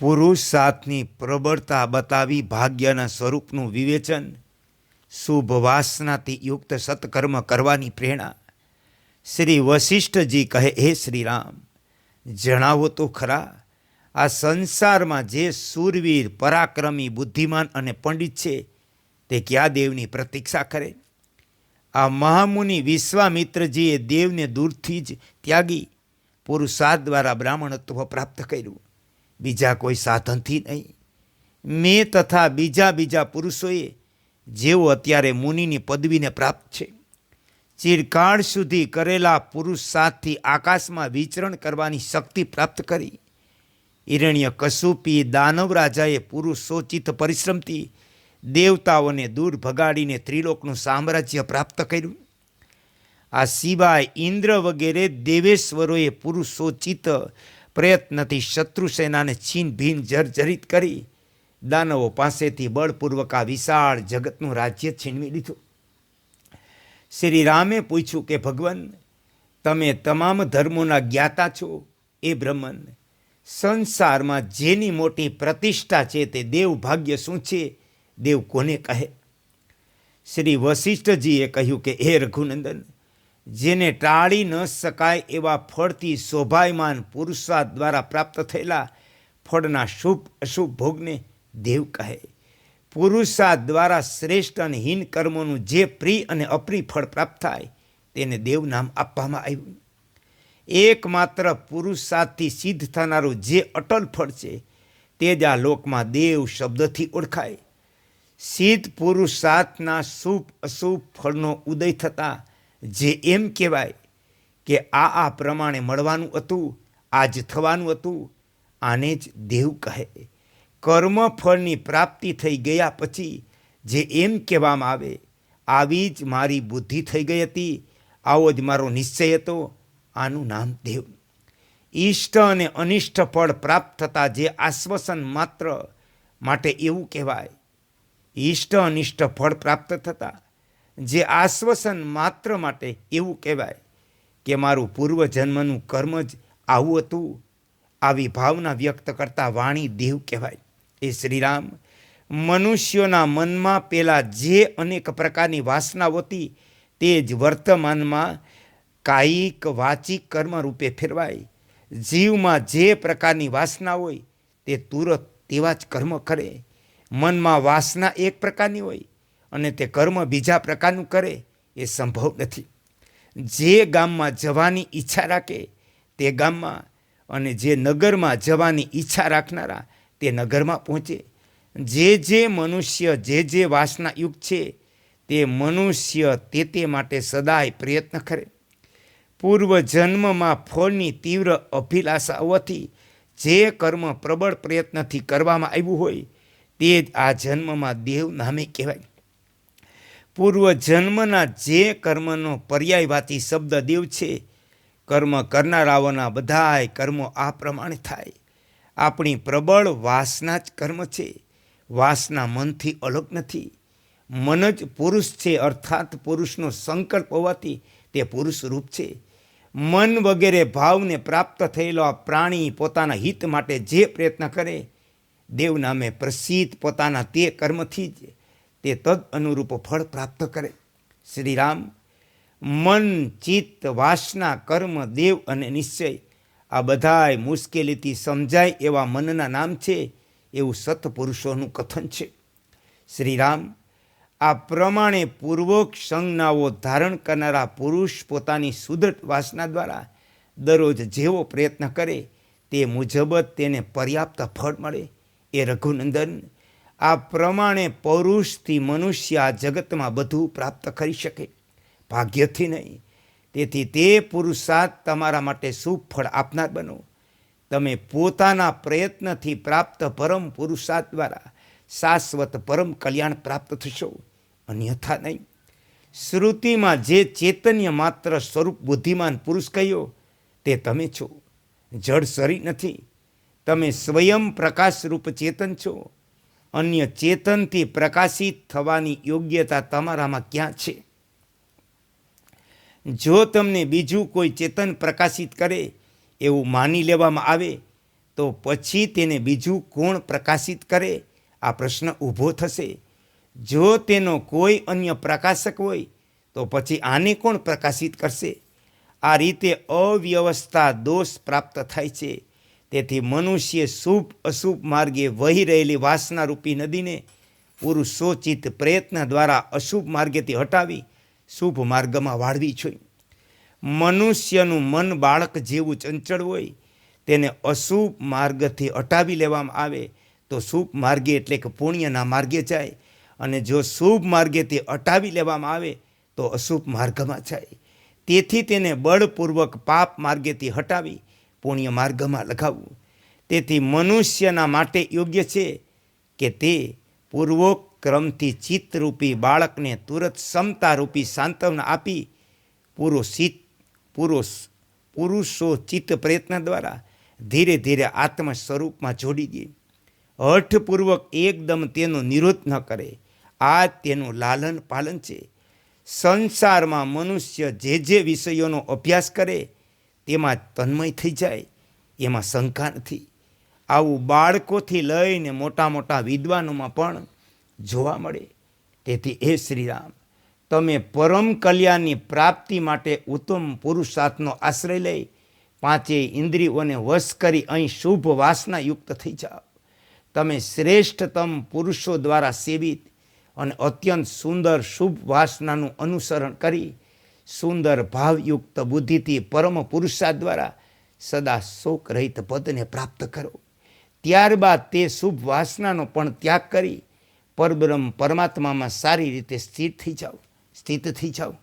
પુરુષ સાથની પ્રબળતા બતાવી ભાગ્યના સ્વરૂપનું વિવેચન, શુભ વાસનાથી યુક્ત સત્કર્મ કરવાની પ્રેરણા. શ્રી વશિષ્ઠજી કહે, હે શ્રી રામ જણાવો તો ખરા, આ સંસારમાં જે સુરવીર પરાક્રમી, બુદ્ધિમાન અને પંડિત છે, તે ક્યાં દેવની પ્રતીક્ષા કરે? આ મહામુનિ વિશ્વામિત્રજીએ દેવને દૂરથી જ ત્યાગી પુરુષાર્થ દ્વારા બ્રાહ્મણત્વ પ્રાપ્ત કર્યું. બીજા કોઈ સાધનથી નહીં. મેં તથા બીજા બીજા પુરુષોએ જેઓ અત્યારે મુનિની પદવીને પ્રાપ્ત છે, ચિરકાળ સુધી કરેલા પુરુષ સાથથી આકાશમાં વિચરણ કરવાની શક્તિ પ્રાપ્ત કરી. હિરણ્ય કશુપી દાનવ રાજાએ પુરુષોચિત પરિશ્રમથી દેવતાઓને દૂર ભગાડીને ત્રિલોકનું સામ્રાજ્ય પ્રાપ્ત કર્યું. આ સિવાય ઇન્દ્ર વગેરે દેવેશ્વરોએ પુરુષોચિત પ્રયત્નથી શત્રુ સેનાને છીન ભીન જર્જરિત કરી દાનવો પાસેથી બળપૂર્વક આ વિશાળ જગતનું રાજ્ય છીનવી લીધું. શ્રી રામે પૂછ્યું કે, ભગવાન, તમે તમામ ધર્મોના જ્ઞાતા છો? એ બ્રહ્મન, સંસારમાં જેની મોટી પ્રતિષ્ઠા છે તે દેવ ભાગ્ય શું છે? દેવ કોને કહે? શ્રી વશિષ્ઠજીએ કહ્યું કે, હે રઘુનંદન જેને ટાળી ન શકાય એવા ફળથી શોભાયમાન પુરુષાર્થ દ્વારા પ્રાપ્ત થયેલા ફળના શુભ અશુભ ભોગને દેવ કહે. પુરુષાર્થ દ્વારા શ્રેષ્ઠ અને હીન કર્મોનું જે પ્રિય અને અપ્રિય ફળ પ્રાપ્ત થાય, તેને દેવ નામ આપવામાં આવ્યું. એકમાત્ર પુરુષાર્થથી સિદ્ધ થનારું જે અટલ ફળ છે, તે જ આ લોકમાં દેવ શબ્દથી ઓળખાય. સિદ્ધ પુરુષાર્થના શુભ અશુભ ફળનો ઉદય થતાં જે એમ કહેવાય કે આ આ પ્રમાણે મળવાનું હતું આજ થવાનું હતું, આને જ દેવ કહે. કર્મફળની પ્રાપ્તિ થઈ ગયા પછી જે એમ કહેવામાં આવે, આવી જ મારી બુદ્ધિ થઈ ગઈ હતી, આવો જ મારો નિશ્ચય હતો, આનું નામ દેવ. ઈષ્ટ અને અનિષ્ટ ફળ પ્રાપ્ત થતાં જે આશ્વાસન માત્ર માટે એવું કહેવાય, ઈષ્ટ અનિષ્ટ ફળ પ્રાપ્ત થતાં જે આશ્વાસન માત્ર માટે એવું કહેવાય કે મારું પૂર્વજન્મનું કર્મ જ આવું હતું, આવી ભાવના વ્યક્ત કરતા વાણી દેવ કહેવાય. એ શ્રીરામ, મનુષ્યોના મનમાં પેલા જે અનેક પ્રકારની વાસના હોતી, તે જ વર્તમાનમાં કાયિક વાચિક કર્મ રૂપે ફેરવાય. જીવમાં જે પ્રકારની વાસના હોય, તે તુરત તેવા જ કર્મ કરે. મનમાં વાસના એક પ્રકારની હોય અને તે કર્મ બીજા પ્રકારનું કરે એ સંભવ નથી. જે ગામમાં જવાની ઈચ્છા રાખે તે ગામમાં અને જે નગરમાં જવાની ઈચ્છા રાખનારા તે નગરમાં પહોંચે. જે જે મનુષ્ય જે જે વાસનાયુક્ત છે તે મનુષ્ય તે તે માટે સદાય પ્રયત્ન કરે. પૂર્વ જન્મમાં ફળની તીવ્ર અભિલાષા હોવાથી જે કર્મ પ્રબળ પ્રયત્નથી કરવામાં આવ્યું હોય તે જ આ જન્મમાં દેવ નામે કહેવાય. પૂર્વ જન્મના જે કર્મનો પર્યાયવાતી શબ્દ દેવ છે, કર્મ કરનારાઓના બધાય કર્મો આ પ્રમાણે થાય. આપણી પ્રબળ વાસના જ કર્મ છે. વાસના મનથી અલગ નથી. મન જ પુરુષ છે, અર્થાત પુરુષનો સંકલ્પ હોવાથી તે પુરુષ રૂપ છે. મન વગેરે ભાવને પ્રાપ્ત થયેલો આ પ્રાણી પોતાના હિત માટે જે પ્રયત્ન કરે, દેવ નામે પ્રસિદ્ધ પોતાના તે કર્મથી જ તે તદ અનુરૂપ ફળ પ્રાપ્ત કરે. શ્રીરામ, મન, ચિત્ત, વાસના, કર્મ, દેવ અને નિશ્ચય, આ બધાય મુશ્કેલીથી સમજાય એવા મનના નામ છે, એવું સત્પુરુષોનું કથન છે. શ્રીરામ, આ પ્રમાણે પૂર્વક સંજ્ઞાઓ ધારણ કરનારા પુરુષ પોતાની સુદૃઢ વાસના દ્વારા દરરોજ જેવો પ્રયત્ન કરે, તે મુજબ તેને પર્યાપ્ત ફળ મળે. એ રઘુનંદન આ પ્રમાણે પૌરુષથી મનુષ્ય આ જગતમાં બધું પ્રાપ્ત કરી શકે. ભાગ્યથી નહીં. તેથી તે પુરુષાર્થ તમારા માટે સુફળ આપનાર બનો. તમે પોતાના પ્રયત્નથી પ્રાપ્ત પરમ પુરુષાર્થ દ્વારા શાશ્વત પરમ કલ્યાણ પ્રાપ્ત થશો. અન્યથા નહીં. શ્રુતિમાં જે ચેતન્ય માત્ર સ્વરૂપ બુદ્ધિમાન પુરુષ કહ્યો તે તમે છો. જળ શરીર નથી. તમે સ્વયં પ્રકાશરૂપ ચેતન છો. અન્ય ચેતનથી પ્રકાશિત થવાની યોગ્યતા તમારામાં ક્યાં છે? જો તમને બીજું કોઈ ચેતન પ્રકાશિત કરે, એવું માની લેવામાં આવે, તો પછી તેને બીજું કોણ પ્રકાશિત કરે? આ પ્રશ્ન ઊભો થશે. જો તેનો કોઈ અન્ય પ્રકાશક હોય, તો પછી આને કોણ પ્રકાશિત કરશે? આ રીતે અવ્યવસ્થા દોષ પ્રાપ્ત થાય છે. તેથી મનુષ્ય શુભ, અશુભ માર્ગે વહી રહેલી વાસનારૂપી નદીને પુરુષોચિત પ્રયત્ન દ્વારા અશુભ માર્ગેથી હટાવી શુભ માર્ગમાં વાળવી જોઈએ મનુષ્યનું મન બાળક જેવું ચંચળ હોય, તેને અશુભ માર્ગથી હટાવી લેવામાં આવે તો શુભ માર્ગે એટલે કે પુણ્યના માર્ગે જાય અને જો શુભ માર્ગેથી હટાવી લેવામાં આવે તો અશુભ માર્ગમાં જાય. તેથી તેને બળપૂર્વક પાપ માર્ગેથી હટાવી પુણ્ય માર્ગમાં લગાવવું તેથી મનુષ્યના માટે યોગ્ય છે કે તે પૂર્વોક્રમથી ચિત્તરૂપી બાળકને તુરત ક્ષમતારૂપી સાંત્વના આપી પુરુષિત પુરુષ પુરુષો ચિત્ત પ્રયત્ન દ્વારા ધીરે ધીરે આત્મ સ્વરૂપમાં જોડી દે. હઠપૂર્વક એકદમ તેનો નિરોધ ન કરે. આ તેનું લાલન પાલન છે. સંસારમાં મનુષ્ય જે જે વિષયોનો અભ્યાસ કરે તેમાં તન્મય થઈ જાય, એમાં શંકા નથી. આવું બાળકોથી લઈને મોટા મોટા વિદ્વાનોમાં પણ જોવા મળે. તેથી હે શ્રીરામ, તમે પરમ કલ્યાણની પ્રાપ્તિ માટે ઉત્તમ પુરુષાર્થનો આશ્રય લઈ પાંચેય ઇન્દ્રિયોને વશ કરી અહીં શુભ વાસના યુક્ત થઈ જાઓ. તમે શ્રેષ્ઠતમ પુરુષો દ્વારા સેવિત અને અત્યંત સુંદર શુભ વાસનાનું અનુસરણ કરી સુંદર ભાવયુક્ત બુદ્ધિથી પરમ પુરુષા દ્વારા સદા શોક રહિત પદને પ્રાપ્ત કરો. ત્યારબાદ તે શુભ વાસનાનો પણ ત્યાગ કરી પરબ્રહ્મ પરમાત્મામાં સારી રીતે સ્થિર થઈ જાઓ, સ્થિત થઈ જાઓ.